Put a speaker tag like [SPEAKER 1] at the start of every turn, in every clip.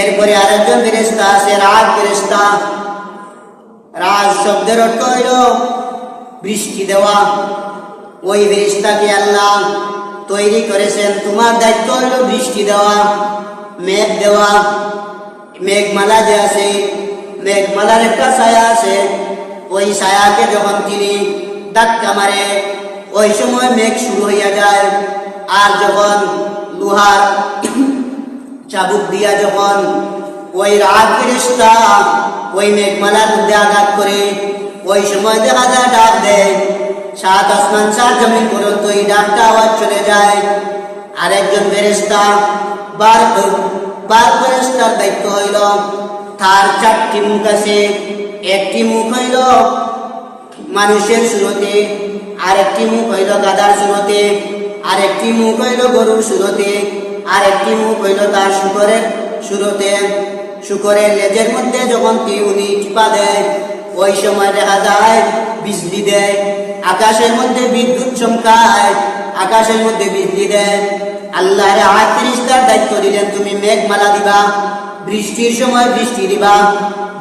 [SPEAKER 1] এরপরে আরেকজন ফেরেস্তা আছে রাজ ফেরেস্তা রাজ শব্দের অর্থ হইল বৃষ্টি দেওয়া। ওই ফেরেস্তাকে আল্লাহ তৈরি করেছেন। তোমার দায়িত্ব হইল বৃষ্টি দেওয়া, মেঘ দেওয়া, মেঘমালা যে আছে, মেঘমালার একটা ছায়া আছে। ওই ছায়াকে যখন তিনি ধাক্কা মারে, ওই সময় মেঘ শুরু হইয়া যায়। আর যখন লোহার চাবুক দিয়া যখন ওই রাগ ফেরেস্তা, ওই মেঘমালার মধ্যে আঘাত করে, ওই সময় দেখা যায় ডাক দেয়, সাত আসমান সাত জমিন পর্যন্ত এই ডাকটা আওয়াজ চলে যায়। আরেকজন ফেরেস্তা বার বার ফেরেস্তার দায়িত্ব হইল, তার চারটি মুখ আছে। একটি মুখ হইল মানুষের সুরতে, আরেকটি মুখ হইল গাদার সুরতে, আরেকটি মুখ হইল গরুর সুরতে। আরেকটি মুখ হইল তার শুকরের সুরতে শুকরের লেজের মধ্যে যখন উনি টিপা দেয়, ওই সময় দেখা যায় বিজলি দেয়, আকাশের মধ্যে বিদ্যুৎ চমকায়, আকাশের মধ্যে বিজলি দেয়। আল্লাহরে আত্রিশটার দায়িত্ব দিলেন, তুমি মেঘমালা দিবা, বৃষ্টির সময় বৃষ্টি দিবা,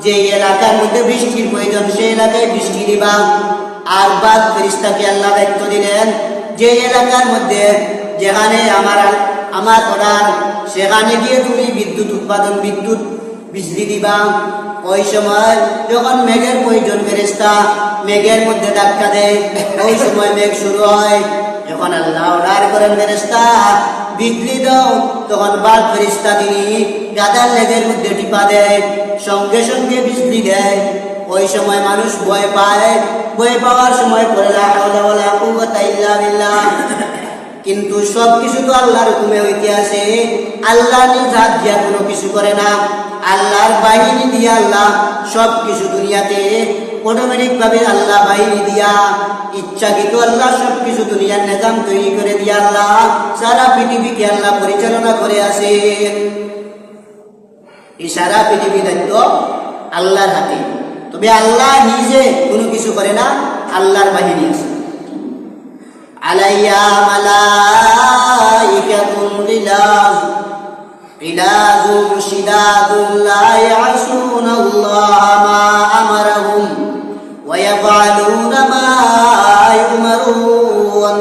[SPEAKER 1] যে এলাকার মধ্যে বৃষ্টির প্রয়োজন সেই এলাকায় বৃষ্টি দিবা। আর বাদ ফেরিস্তাকে আল্লাহ দায়িত্ব দিলেন, যে এলাকার মধ্যে যেখানে আমার আমার অর্ডার। সেখানে গিয়ে তুমি বিদ্যুৎ উৎপাদন, বিদ্যুৎ বিজলি দিবা। ওই সময় যখন মেঘের প্রয়োজন ফেরিস্তা মেঘের মধ্যে ধাক্কা দেয়। ওই সময় মেঘ শুরু হয়। যখন আল্লাহ অর্ডার করেন ফেরিস্তা বিজলি দাও। তখন বাদ ফেরিস্তা তিনি গাদার লেজের মধ্যে টিপা দেয়, সঙ্গে সঙ্গে বিজলি দেয়। ওই সময় মানুষ ভয় পায়। ভয় পাওয়ার সময় পড়ে কুওয়াতা ইল্লা কিন্তু সব কিছু তো আল্লাহর হুকুমে হইতে আছে আল্লাহ নিজ হাত দিয়া কোনো কিছু করে না। আল্লাহর বাহিনী দিয়া আল্লাহ সব কিছু দুনিয়াতে। অটোমেটিক ভাবে আল্লাহ বাহিনী দিয়া, ইচ্ছাকৃত আল্লাহ সব কিছু দুনিয়ার নিজাম তৈরি করে দিয়া আল্লাহ সারা পৃথিবীকে আল্লাহ পরিচালনা করে আসে। এই সারা পৃথিবী দায়িত্ব আল্লাহর হাতে। তবে আল্লাহ নিজে কোনো কিছু করে না, আল্লাহর বাহিনী আছে। মালাইকাতুন গিলাজ গিলাজুন শিদাদুন লা ইয়াসুনা আল্লাহ মা আমারহুম ওয়া ইয়াফআলুনা মা ইউমারুন।